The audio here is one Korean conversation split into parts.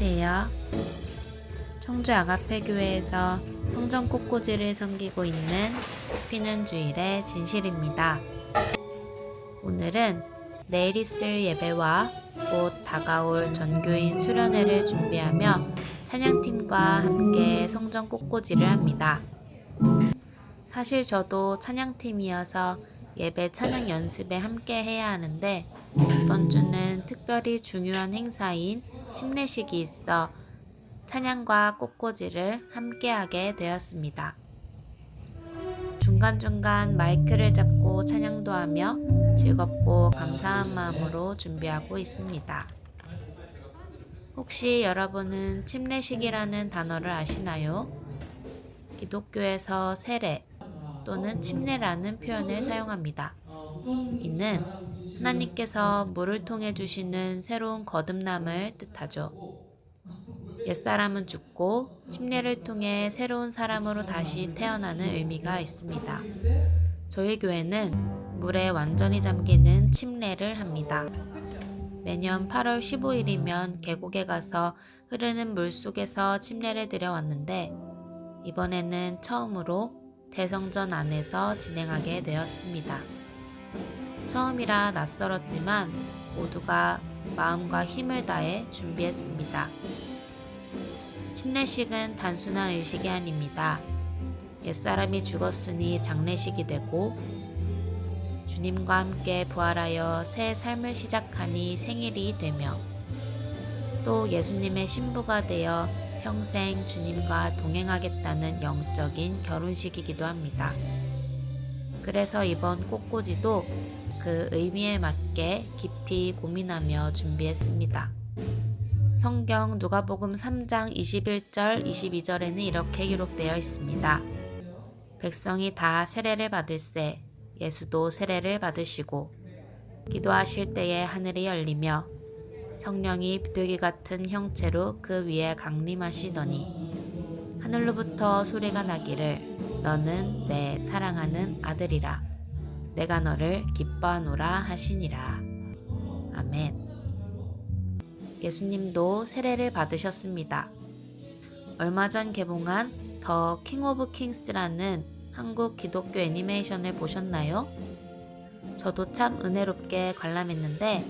안녕하세요. 청주 아가페 교회에서 성전 꽃꽂이를 섬기고 있는 피는 주일의 진실입니다. 오늘은 내일 있을 예배와 곧 다가올 전교인 수련회를 준비하며 찬양팀과 함께 성전 꽃꽂이를 합니다. 사실 저도 찬양팀이어서 예배 찬양 연습에 함께 해야 하는데 이번 주는 특별히 중요한 행사인 침례식이 있어 찬양과 꽃꽂이를 함께하게 되었습니다. 중간중간 마이크를 잡고 찬양도 하며 즐겁고 감사한 마음으로 준비하고 있습니다. 혹시 여러분은 침례식이라는 단어를 아시나요? 기독교에서 세례 또는 침례라는 표현을 사용합니다. 이는 하나님께서 물을 통해 주시는 새로운 거듭남을 뜻하죠. 옛사람은 죽고 침례를 통해 새로운 사람으로 다시 태어나는 의미가 있습니다. 저희 교회는 물에 완전히 잠기는 침례를 합니다. 매년 8월 15일이면 계곡에 가서 흐르는 물 속에서 침례를 드려왔는데 이번에는 처음으로 대성전 안에서 진행하게 되었습니다. 처음이라 낯설었지만 모두가 마음과 힘을 다해 준비했습니다. 침례식은 단순한 의식이 아닙니다. 옛사람이 죽었으니 장례식이 되고 주님과 함께 부활하여 새 삶을 시작하니 생일이 되며 또 예수님의 신부가 되어 평생 주님과 동행하겠다는 영적인 결혼식이기도 합니다. 그래서 이번 꽃꽂이도 그 의미에 맞게 깊이 고민하며 준비했습니다. 성경 누가복음 3장 21절 22절에는 이렇게 기록되어 있습니다. 백성이 다 세례를 받을세 예수도 세례를 받으시고 기도하실 때에 하늘이 열리며 성령이 비둘기 같은 형체로 그 위에 강림하시더니 하늘로부터 소리가 나기를 너는 내 사랑하는 아들이라 내가 너를 기뻐하노라 하시니라 아멘 예수님도 세례를 받으셨습니다. 얼마 전 개봉한 더 킹 오브 킹스라는 한국 기독교 애니메이션을 보셨나요? 저도 참 은혜롭게 관람했는데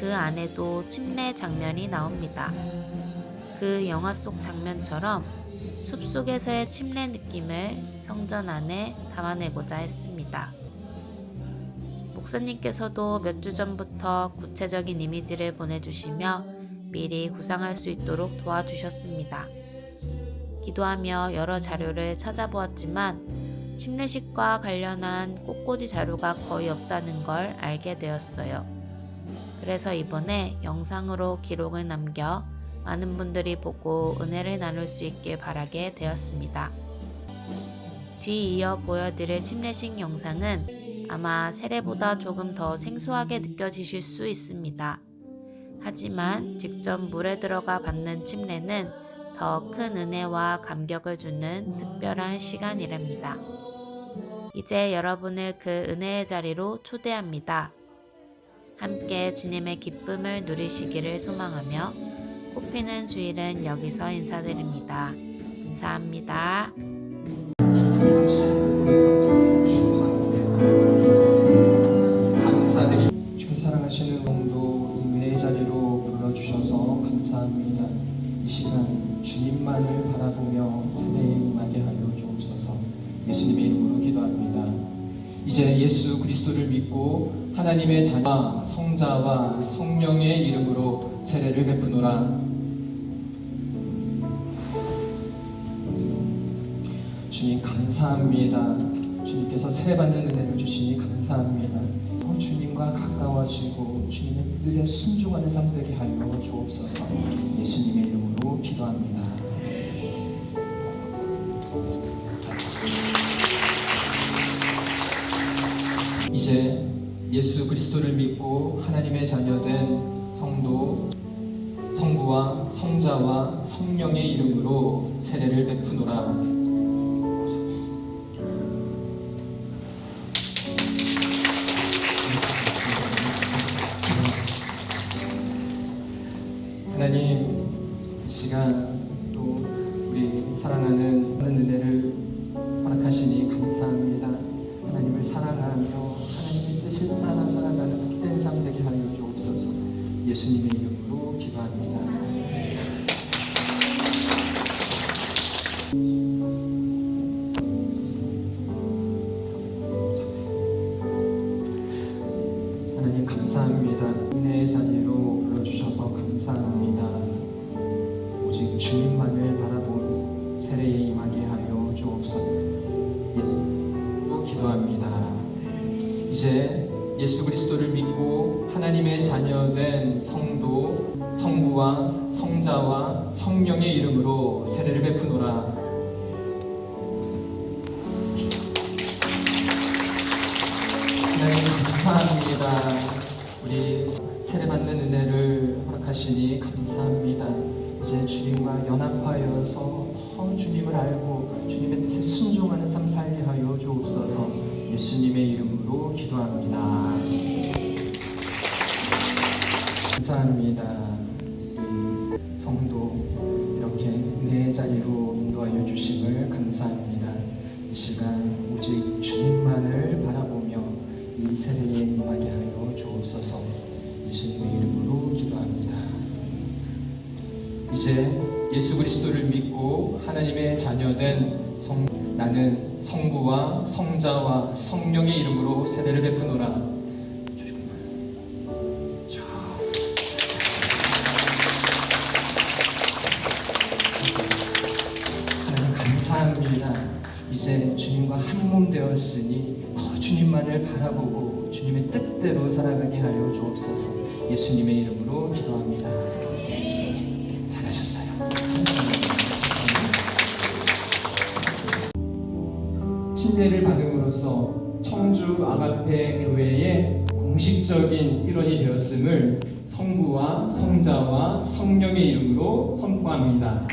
그 안에도 침례 장면이 나옵니다. 그 영화 속 장면처럼 숲속에서의 침례 느낌을 성전 안에 담아내고자 했습니다. 목사님께서도 몇 주 전부터 구체적인 이미지를 보내주시며 미리 구상할 수 있도록 도와주셨습니다. 기도하며 여러 자료를 찾아보았지만 침례식과 관련한 꽃꽂이 자료가 거의 없다는 걸 알게 되었어요. 그래서 이번에 영상으로 기록을 남겨 많은 분들이 보고 은혜를 나눌 수 있길 바라게 되었습니다. 뒤이어 보여드릴 침례식 영상은 아마 세례보다 조금 더 생소하게 느껴지실 수 있습니다. 하지만 직접 물에 들어가 받는 침례는 더 큰 은혜와 감격을 주는 특별한 시간이랍니다. 이제 여러분을 그 은혜의 자리로 초대합니다. 함께 주님의 기쁨을 누리시기를 소망하며 꽃피는 주일은 여기서 인사드립니다. 감사합니다. 이제 예수 그리스도를 믿고 하나님의 자녀와 성자와 성령의 이름으로 세례를 베푸노라 주님 감사합니다. 주님께서 세례받는 은혜를 주시니 감사합니다. 더 주님과 가까워지고 주님의 뜻에 순종하는 삶 되게 하여 주옵소서. 예수님의 이름으로 기도합니다. 이제 예수 그리스도를 믿고 하나님의 자녀된 성도 성부와 성자와 성령의 이름으로 세례를 베푸노라. 하나님 이 시간 또 우리 사랑하는 은혜를 사랑하며 하나님의 뜻을 따라 살아가는 복된 삶 되게 하여 주옵소서. 예수님의 이름으로 기도합니다. 하나님 감사합니다. 은혜의 자리로 불러주셔서 감사합니다. 오직 주님만을 바라본 세례에 임하게 하여 주옵소서. 이제 예수 그리스도를 믿고 하나님의 자녀된 성도, 성부와 성자와 성령의 이름으로 세례를 베푸노라. 하나님 감사합니다. 우리 세례받는 은혜를 허락하시니 감사합니다. 이제 주님과 연합하여서 더 주님을 알고 주님의 뜻에 순종하는 삶 살게 하여 주옵소서. 예수님의 이름으로 기도합니다. 감사합니다. 성도 이렇게 은혜의 자리로 인도하여 주심을 감사합니다. 이 시간 오직 주님만을 바라보며 이 세례에 임하게 하여 주옵소서. 예수님의 이름으로 기도합니다. 이제 예수 그리스도를 믿고 하나님의 자녀된 성 나는 성부와 성자와 성령의 이름으로 세례를 베푸노라. 이제 주님과 한 몸 되었으니 더 주님만을 바라보고 주님의 뜻대로 살아가게 하여 주옵소서. 예수님의 이름으로 기도합니다. 침례를 받음으로써 청주 아가페 교회의 공식적인 일원이 되었음을 성부와 성자와 성령의 이름으로 선포합니다.